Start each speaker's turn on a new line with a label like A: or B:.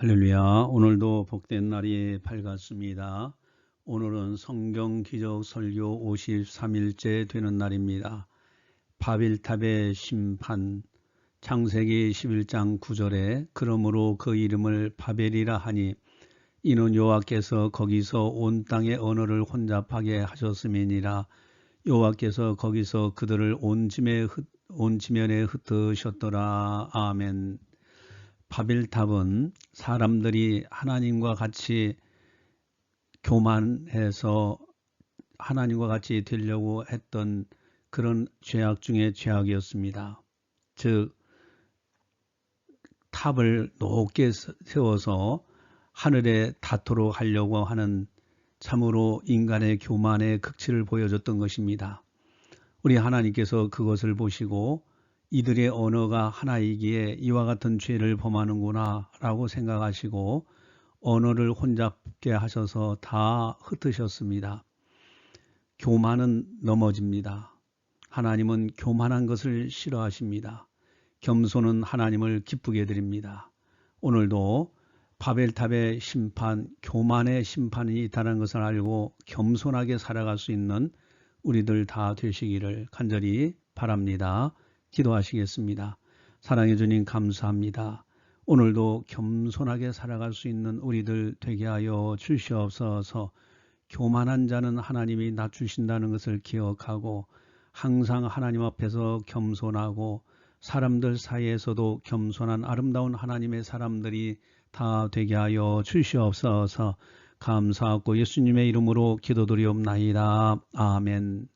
A: 할렐루야. 오늘도 복된 날이 밝았습니다. 오늘은 성경 기적 설교 53일째 되는 날입니다. 바빌탑의 심판 창세기 11장 9절에 그러므로 그 이름을 바벨이라 하니 이는 여호와께서 거기서 온 땅의 언어를 혼잡하게 하셨음이니라 여호와께서 거기서 그들을 온 지면에, 흩으셨더라. 아멘. 바빌탑은 사람들이 하나님과 같이 교만해서 하나님과 같이 되려고 했던 그런 죄악 중의 죄악이었습니다. 즉 탑을 높게 세워서 하늘에 닿도록 하려고 하는 참으로 인간의 교만의 극치를 보여줬던 것입니다. 우리 하나님께서 그것을 보시고 이들의 언어가 하나이기에 이와 같은 죄를 범하는구나 라고 생각하시고 언어를 혼잡게 하셔서 다 흩으셨습니다. 교만은 넘어집니다. 하나님은 교만한 것을 싫어하십니다. 겸손은 하나님을 기쁘게 드립니다. 오늘도 바벨탑의 심판, 교만의 심판이 있다는 것을 알고 겸손하게 살아갈 수 있는 우리들 다 되시기를 간절히 바랍니다. 기도하시겠습니다. 사랑해 주님 감사합니다. 오늘도 겸손하게 살아갈 수 있는 우리들 되게 하여 주시옵소서. 교만한 자는 하나님이 낮추신다는 것을 기억하고 항상 하나님 앞에서 겸손하고 사람들 사이에서도 겸손한 아름다운 하나님의 사람들이 다 되게 하여 주시옵소서. 감사하고 예수님의 이름으로 기도드리옵나이다. 아멘.